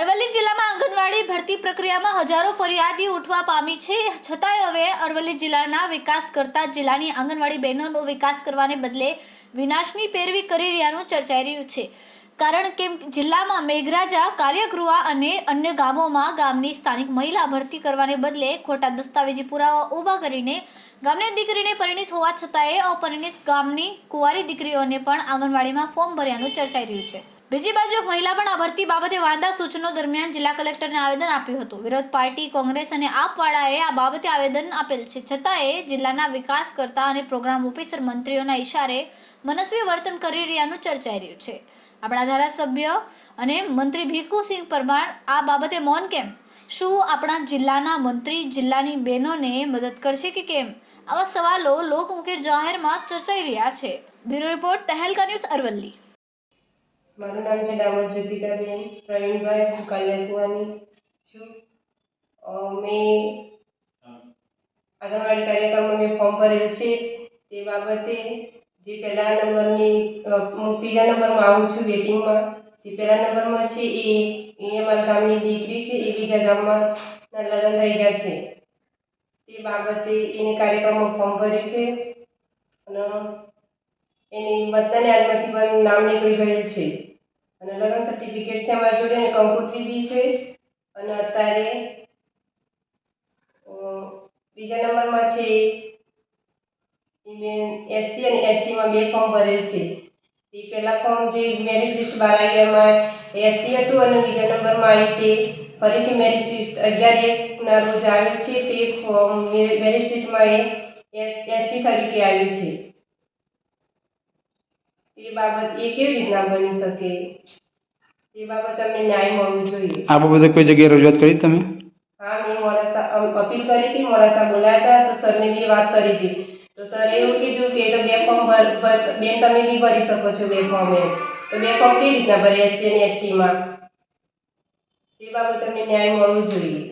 અરવલ્લી જિલ્લામાં આંગણવાડી ભરતી પ્રક્રિયામાં હજારો ફરિયાદી ઉઠવા પામી છે. છતાંય હવે અરવલ્લી જિલ્લાના વિકાસ કરતા જિલ્લાની આંગણવાડી બહેનોનો વિકાસ કરવાને બદલે વિનાશની પેરવી કરી રહ્યાનું ચર્ચાઈ રહ્યું છે. કારણ કે જિલ્લામાં મેઘરાજા, કાર્યગૃહ અને અન્ય ગામોમાં ગામની સ્થાનિક મહિલા ભરતી કરવાને બદલે ખોટા દસ્તાવેજી પુરાવા ઊભા કરીને ગામની દીકરીને પરિણિત હોવા છતાંય અપરિણિત ગામની કુંવારી દીકરીઓને પણ આંગણવાડીમાં ફોર્મ ભર્યાનું ચર્ચાઈ રહ્યું છે. બીજી બાજુ મહિલા પણ આ ભરતી બાબતે વાંધા સૂચનો દરમિયાન જિલ્લા કલેક્ટરને આવેદન આપ્યું હતું. વિરોધ પાર્ટી, કોંગ્રેસ અને આપવાળાએ આ બાબતે આવેદન આપેલ છે. છતાંય જિલ્લાના વિકાસ કરતા અને પ્રોગ્રામ ઓફિસર મંત્રીઓના ઇશારે મનસ્વી વર્તન કરી રહ્યાનું ચર્ચાઈ રહ્યું છે. આપણા ધારાસભ્ય અને મંત્રી ભીખુસિંહ પરમાર આ બાબતે મૌન કેમ? શું આપણા જિલ્લાના મંત્રી જિલ્લાની બહેનોને મદદ કરશે કે કેમ? આવા સવાલો લોકમુખે જાહેરમાં ચર્ચાઈ રહ્યા છે. Bureau report Tehelka news Aravalli. મારું નામ છે ડામર જ્યોતિકાબેન પ્રવીણભાઈ હું કલ્યાકુવાની છું. મેં આંગણવાડી કાર્યક્રમમાં મેં ફોર્મ ભરેલ છે. તે બાબતે જે પહેલા નંબરની હું ત્રીજા નંબરમાં આવું છું વેટિંગમાં. જે પહેલા નંબરમાં છે એ એ અમારા ગામની દીકરી છે, એ બીજા ગામમાં લગ્ન થઈ ગયા છે. તે બાબતે એને કાર્યક્રમમાં ફોર્મ ભર્યું છે. અને એની બધાને આજમાંથી પણ નામ નીકળી ગયેલ છે. અને લગ્ન સર્ટિફિકેટ છે અમારી જોડે અને કંકોત્રી બી છે. અને અત્યારે બીજા નંબરમાં છે એ એસસી અને એસટીમાં બે ફોર્મ ભરેલ છે. તે પહેલાં ફોર્મ જે મેરિટ લિસ્ટ બહાર આવી એમાં એસસી હતું અને બીજા નંબરમાં આવી તે ફરીથી મેરિટ લિસ્ટ અગિયાર એકના રોજ આવ્યું છે. તે ફોર્મ મેરિટ લિસ્ટમાં એ એસ, એસટી તરીકે આવ્યું છે. એ બાબત એ કેવી રીતના બની શકે? એ બાબત અમને ન્યાય મળવું જોઈએ. આ બાબતે કોઈ જગ્યાએ રજૂઆત કરી તમે? હા મેં મોડાસા અપીલ કરી હતી મોડાસા બોલાયા હતા તો સરને બી વાત કરી હતી. તો સર એવું કીધું કે તો બે ફોર્મ બેન તમે બી ભરી શકો છો બે ફોર્મ એમ. તો બે ફોર્મ કેવી રીતના ભરે એસસી અને એસટીમાં? એ બાબત અમને ન્યાય મળવો જોઈએ.